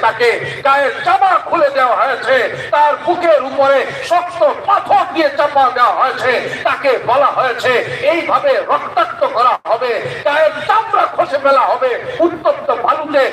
তাকে। গায়ের জামা খুলে দেওয়া হয়েছে। তার বুকের উপরে শক্ত পাথর দিয়ে চাপা দেওয়া হয়েছে। তাকে বলা হয়েছে, এইভাবে রক্তাক্ত করা হবে। গায়ের চামড়া খসে ফেলা হবে। উত্তপ্ত বালুতে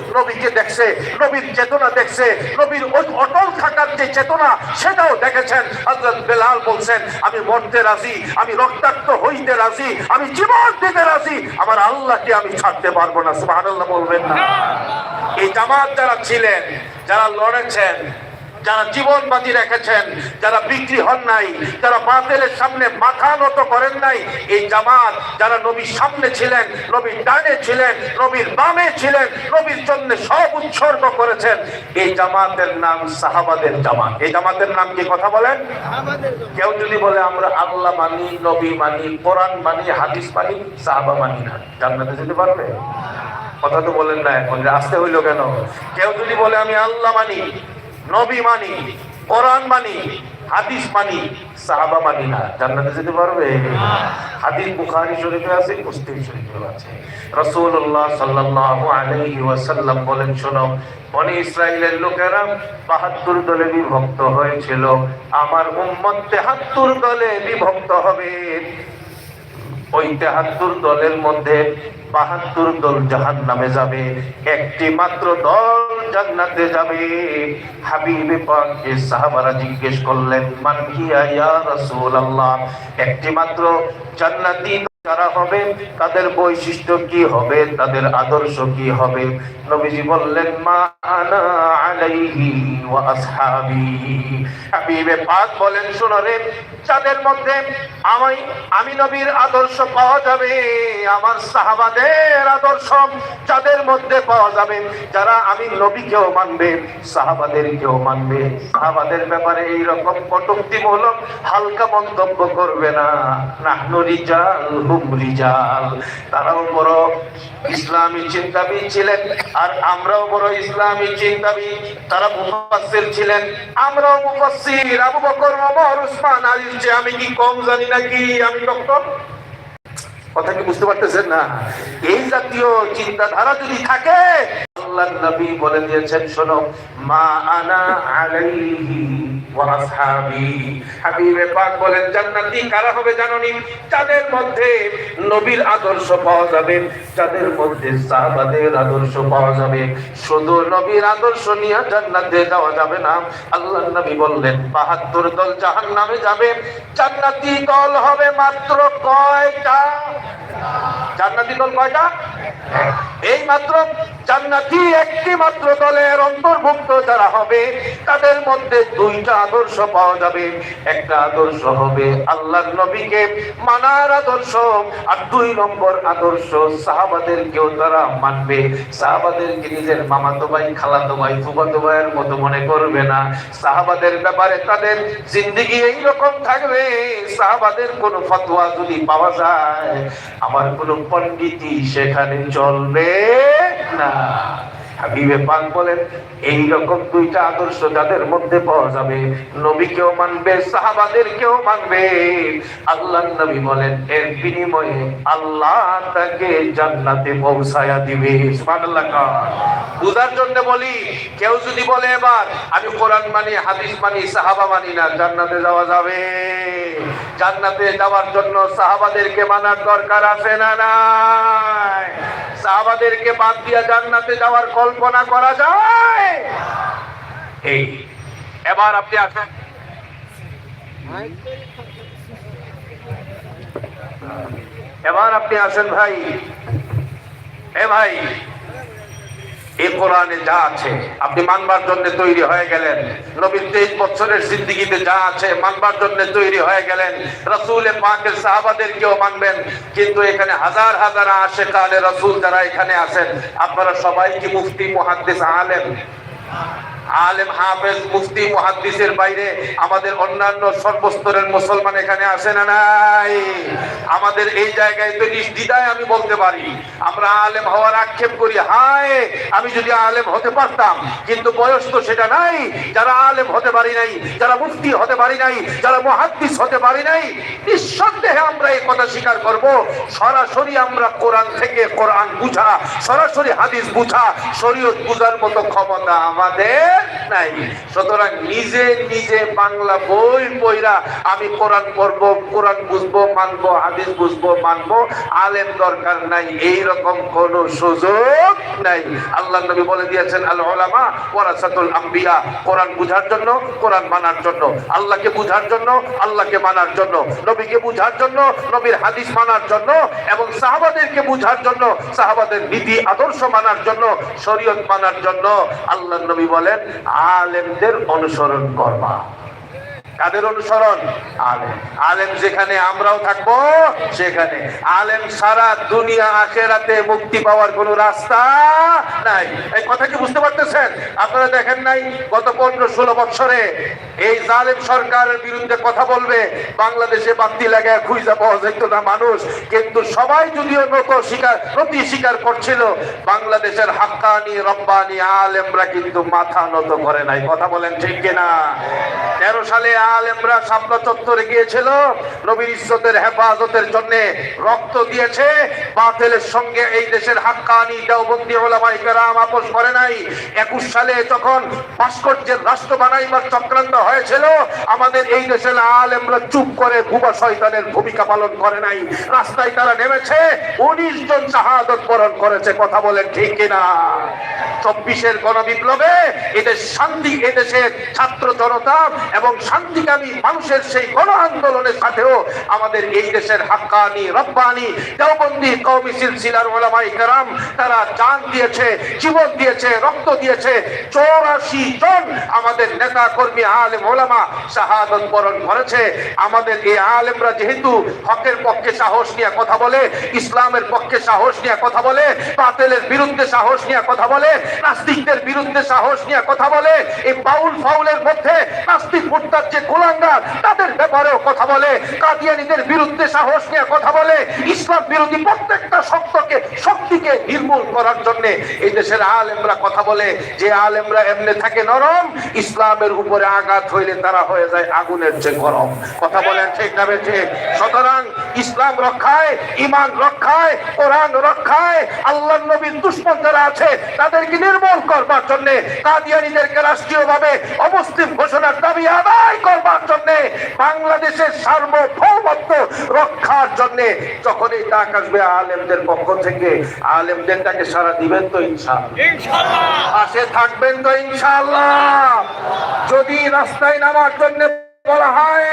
নবীকে দেখছে, নবীর চেতনা দেখছে, নবীর ওই অটল থাকার যে চেতনা, সেটাও দেখেছেন। হজরত বেলাল বলছেন, আমি মরতে রাজি, আমি রক্তাক্ত হইতে রাজি, আমি জীবন দিতে রাজি, আমার আল্লাহকে আমি ছাড়তে পারব না। সুহান বলবেন না। এই জামাত যারা ছিলেন, যারা লড়েছেন যারা জীবন বাজি রেখেছেন, যারা বিক্রি হন নাই, যারা বাতিলের সামনে মাথা নত করেন নাই, এই জামাত যারা নবীর সামনে ছিলেন, নবীর ডানে ছিলেন, নবীর বামে ছিলেন, নবীর জন্য সব উৎসর্গ করেছেন, এই জামাতের নাম সাহাবাদের জামাত। এই জামাতের নাম কি কথা বলেন? কেউ যদি বলে, আমরা আল্লাহ মানি, নবী মানি, কোরআন মানি, হাদিস মানি, সাহাবা মানি না। জান্নাতে যেতে পারবে? কথা তো বলেন না এখন আসতে হইল কেন? কেউ যদি বলে, আমি আল্লাহ মানি নবী মানি, কোরআন মানি, হাদিস মানি, সাহাবা মানি না। জান্নাতে যেতে পারবে? হাদিস বুখারী শরীফে আছে, মুসলিম শরীফে আছে। রাসূলুল্লাহ সাল্লাল্লাহু আলাইহি ওয়াসাল্লাম বলেন, শোনো, বনি ইসরাইলের লোকেরা বাহাত্তর দলে বিভক্ত হয়েছিল। আমার উম্মত তেহাত্তর দলে বিভক্ত হবে। ওই তেহাত্তর দলের মধ্যে বাহাত্তর দল জাহান নামে যাবে। একটি মাত্র দল জান্নাতে যাবে। হাবিবে পাককে সাহাবারা জিজ্ঞেস করলেন মান কি ইয়া রাসূলুল্লাহ? একটি মাত্র জান্নাতি যারা হবে, তাদের বৈশিষ্ট্য কি হবে? তাদের আদর্শ কি হবে? নবীজি বললেন, মা আনা আলাইহি ওয়া আসহাবি। হাবিবে পাক বলেন, শুনো রে, যাদের মধ্যে আমি আমি নবীর আদর্শ পাওয়া যাবে, আমার সাহাবাদের আদর্শ যাদের মধ্যে পাওয়া যাবে, যারা আমি নবীকেও মানবে, সাহাবাদেরকেও মানবে। সাহাবাদের ব্যাপারে এই রকম কটুক্তিমূলক হালকা মন্তব্য করবে না। নাহনু রিজাল হুম তারাও বড় ইসলামী চিন্তাবিদ ছিলেন, আর আমরাও বড় ইসলামী চিন্তাবিদ তারা মুফাসসির ছিলেন। আমরাও মুফাসসির। আবু বকর, ওমর, উসমান আলীর চেয়ে আমি কি কম জানি নাকি আমি ডক্টর? কথা কি বুঝতে পারতেছেন না? এই জাতীয় চিন্তাধারা যদি থাকে আল্লাহ নবী বলে দিয়েছেন, শোনো, মা আনা আলাইহি বলেন কারা হবে মধ্যে নবীর আদর্শ পাওয়া যাবে মধ্যে আদর্শ পাওয়া যাবে নবীর যাবে না। আল্লাহ নবী বললেন 72 দল জাহান্নামে যাবে। জান্নাতি দল হবে মাত্র কয়টা? জান্নাতি দল কয়টা? এই মাত্র জান্নাতি একটি মাত্র দলের অন্তর্ভুক্ত যারা হবে, তাদের মধ্যে দুইটা আদর্শ পাওয়া যাবে। একটা আদর্শ হবে আল্লাহ নবীকে মানার আদর্শ, আর দুই নম্বর আদর্শ সাহাবাদের কেউ তারা মানবে। সাহাবাদেরকে নিজের মামাতো ভাই, খালাতো ভাই, ফুফাতো ভাইয়ের মতো মনে করবে না। সাহাবাদের ব্যাপারে তাদের জিন্দিগি এইরকম থাকবে, সাহাবাদের কোনো ফতোয়া যদি পাওয়া যায়, আমার কোনো পণ্ডিতই সেখানে চলবে না হাবিবে বলেন, এই রকম দুইটা আদর্শ যাদের মধ্যে পাওয়া যাবে, নবীকেও মানবে, সাহাবাদেরকেও মানবে। আল্লাহ নবী বলেন, এর বিনিময়ে আল্লাহ তাকে জান্নাতে পৌঁছায়া দিবে বুঝার জন্য বলি, কেউ যদি বলে এবার, আমি কোরআন মানি, হাদিস মানি, সাহাবা মানি না, জান্নাতে যাওয়া যাবে। জান্নাতে যাওয়ার জন্য সাহাবাদেরকে মানার দরকার আছে না নাই? সাহাবাদেরকে বাদ দিয়া জান্নাতে যাওয়ার কল্পনা করা যায়। এই, এবার আপনি আসেন। এবার আপনি আসেন ভাই। এ ভাই এই কোরআনে যা আছে, আপনি মানবার জন্য তৈরি হয়ে গেলেন। নবীর তেইশ বছরের সিদ্দিকিতে যা আছে মানবার জন্য তৈরি হয়ে গেলেন। রসুল পাকের সাহাবাদেরকেও মানবেন। কিন্তু এখানে হাজার হাজার আসে কালে রসুল যারা এখানে আছেন, আপনারা সবাই কি মুফতি, মুহাদ্দিস, আলেম? আলেম, হাফেজ, মুফতি, মুহাদ্দিসের বাইরে আমাদের অন্যান্য সর্বস্তরের মুসলমান এখানে আসে না নাই? আমাদের এই জায়গায় তো নির্দ্বিধায় আমি বলতে পারি, আমরা আলেম হওয়ার আক্ষেপ করি। হায়, আমি যদি আলেম হতে পারতাম, কিন্তু বয়স তো সেটা নাই। যারা আলেম হতে পারি নাই, যারা মুফতি হতে পারি নাই, যারা মুহাদ্দিস হতে পারি নাই, নিঃসন্দেহে আমরা এই কথা স্বীকার করব। সরাসরি আমরা কোরআন থেকে কোরআন বুঝা, সরাসরি হাদিস বুঝা, শরীয়ত বুঝার মতো ক্ষমতা আমাদের নাই। সুতরাং নিজে নিজে বাংলা বই পইরা আমি কোরআন পড়ব, কোরআন বুঝব, মানবো, হাদিস বুঝব, মানবো, আলেম দরকার নাই এই রকম কোন সুযোগ নাই। আল্লাহ নবী বলে দিয়েছেন, আল ওলামা ওয়ারাসাতুল আম্বিয়া কোরআন বুঝার জন্য, কোরআন মানার জন্য। আল্লাহকে বুঝার জন্য, আল্লাহকে মানার জন্য। নবীকে বুঝার জন্য, নবীর হাদিস মানার জন্য এবং সাহাবাদেরকে বুঝার জন্য, সাহাবাদের নীতি, আদর্শ মানার জন্য, শরীয়ত মানার জন্য। আল্লাহ নবী বলেন আলেমদের অনুসরণ করবা। কাদের অনুসরণ। আলেম। আলেম যেখানে আমরাও থাকব, সেখানে। আলেম সারা দুনিয়া আখেরাতে মুক্তি পাওয়ার কোনো রাস্তা নাই। এই কথা কি বুঝতে পারতেছেন? আপনারা দেখেন নাই, গত পনেরো ষোলো বছরে এই জালেম সরকারের বিরুদ্ধে কথা বলবে, বাংলাদেশে বাতি লাগে খুঁজে পাওয়া যেত না মানুষ। কিন্তু সবাই যদিও নত স্বীকার, প্রতি স্বীকার করছিল, বাংলাদেশের হাক্কানি, রব্বানি আলেমরা কিন্তু মাথা নত করে নাই। কথা বলেন ঠিক কিনা? তেরো সালে আলেমরা শাপলা চত্বরে গিয়েছিল। নবীর ইজ্জতের হেফাজতের জন্য রক্ত দিয়েছে। বাতিলের সঙ্গে এই দেশের হাক্কানি, দেওবন্দি ওলামাই কেরাম আপোষ করে নাই। একুশ সালে যখন ভাস্কর্যের রাষ্ট্র বানাইবার চক্রান্ত হয়েছিল, আমাদের এই দেশের আলেমরা চুপ করে ভুবা শয়তানের ভূমিকা পালন করে নাই। রাস্তায় তারা নেমেছে, উনিশ জন শাহাদত বরণ করেছে। কথা বলেন ঠিক কিনা? চব্বিশের গণবিপ্লবে এদের শান্তি, এদেশের ছাত্র জনতা এবং শান্তিকামী মানুষের সেই গণ আন্দোলনের সাথেও আমাদের এই দেশের হাক্কানি, রব্বানি, দেওবন্দি কওমি সিলসিলার ওলামাই কেরাম, তারা জান দিয়েছে, জীবন দিয়েছে, রক্ত দিয়েছে, চৌরাশি জন আমাদের নেতা কর্মী আলেম ওলামা শাহাদত বরণ করেছে। আমাদের এই আলেমরা যেহেতু হকের পক্ষে সাহস নিয়ে কথা বলে, ইসলামের পক্ষে সাহস নিয়ে কথা বলে, বাতিলের বিরুদ্ধে সাহস নিয়ে কথা বলে, নাস্তিকদের বিরুদ্ধে সাহস নিয়ে কথা বলে, এই বাউল ফাউলের মধ্যে নাস্তিক মুর্তার যে গোলাঙ্গার, তাদের ব্যাপারেও কথা বলে, কাদিয়ানিদের বিরুদ্ধে সাহস নিয়ে কথা বলে, ইসলাম বিরোধী প্রত্যেকটা শক্তকে, শক্তিকে নির্মূল করার জন্য এই দেশের আলেমরা কথা বলে, যে আলেমরা এমনি থাকে নরম ইসলামের উপরে আঘাত হইলে তারা হয়ে যায় আগুনের চেয়ে গরম। কথা বলেন ঠিক না ঠিক সুতরাং ইসলাম রক্ষায় ইমান রক্ষায় কোরআন রক্ষায় আল্লাহ নবীর দুশ্মন যারা আছে তাদেরকে নির্মূল করবার জন্য কাদিয়ানিদেরকে রাষ্ট্রীয়ভাবে অমুসলিম ঘোষণার দাবি আদায় করবার জন্য বাংলাদেশের সার্বভৌমত্ব রক্ষার জন্য যখন এই ডাক আসবে আলেমদের পক্ষ থেকে আলেমদেরটাকে সারা দিবেন তো ইনশাআল্লাহ। পাশে থাকবেন তো ইনশাআল্লাহ। যদি রাস্তায় নামার জন্য বলা হয়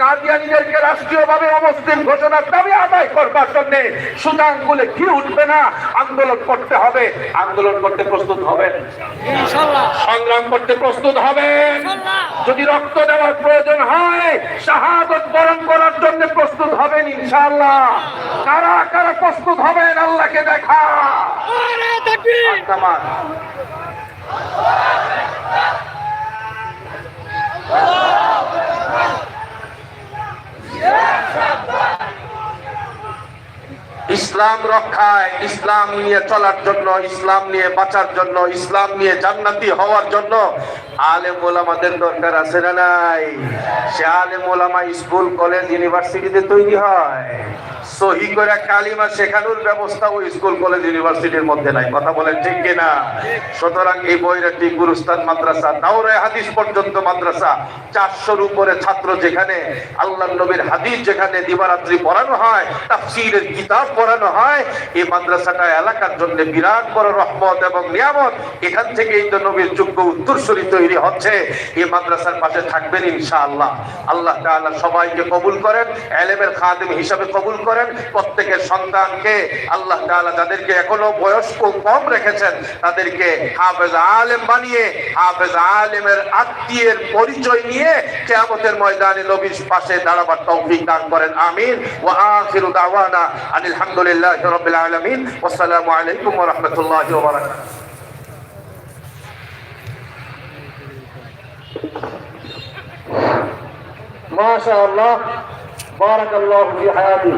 কাদিয়ানিদেরকে রাষ্ট্রীয়ভাবে অমুসলিম ঘোষণার দাবি আদায় করবার জন্য সুতাং বলে কি উঠবে না আন্দোলন করতে হবে। আন্দোলন করতে প্রস্তুত হবে সংগ্রাম করতে প্রস্তুত হবেন। যদি রক্ত দেওয়ার প্রয়োজন হয় শাহাদত বরণ করার জন্য প্রস্তুত হবেন ইনশাআল্লাহ কারা কারা প্রস্তুত হবেন আল্লাহকে দেখা। ইসলাম রক্ষায়, ইসলাম নিয়ে চলার জন্য, ইসলাম নিয়ে বাঁচার জন্য, ইসলাম নিয়ে জান্নাতি হওয়ার জন্য আলেম ওলামাদের দরকার আছে না নাই? সে আলেম স্কুল, কলেজ, ইউনিভার্সিটিতে তৈরি হয়। সহি করে কালিমা শেখানোর ব্যবস্থা ওই স্কুল, কলেজ, ইউনিভার্সিটির মধ্যে নাই। কথা বলেন ঠিক কিনা? সুতরাং এই বৈরাটি গুরুস্তান মাদ্রাসা, দাওরায় হাদিস পর্যন্ত মাদ্রাসা, চারশোর উপরে ছাত্র যেখানে আল্লাহ নবীর হাদিস যেখানে দিবারাত্রি পড়ানো হয়, তাফসীরের কিতাব পড়ানো হয়, এই মাদ্রাসাটা এলাকার জন্য বিরাট বড় রহমত এবং নিয়ামত। এখান থেকেই তো নবীর যোগ্য উত্তরসূরি তৈরি হচ্ছে। এই মাদ্রাসার পাশে থাকবেন ইনশাআল্লাহ। আল্লাহ তাআলা সবাইকে কবুল করেন, এলেমের খাদেম হিসাবে কবুল করেন। করেন প্রত্যেকের সন্তানকে আল্লাহ তাআলা যাদেরকে এখনো বয়স খুব কম রেখেছেন তাদেরকে হাফেজ আলেম বানিয়ে হাফেজ আলেমের আত্মীয়ের পরিচয় নিয়ে কিয়ামতের ময়দানে নবীর পাশে দাঁড়াবার তৌফিক দান করেন আমিন ওয়া আখিরু দাওয়ানা আনিল হামদুলিল্লাহি রাব্বিল আলামিন ওয়াসসালামু আলাইকুম ওয়া রাহমাতুল্লাহি ওয়া বারাকাতুহু ما شاء الله بارك الله في حياته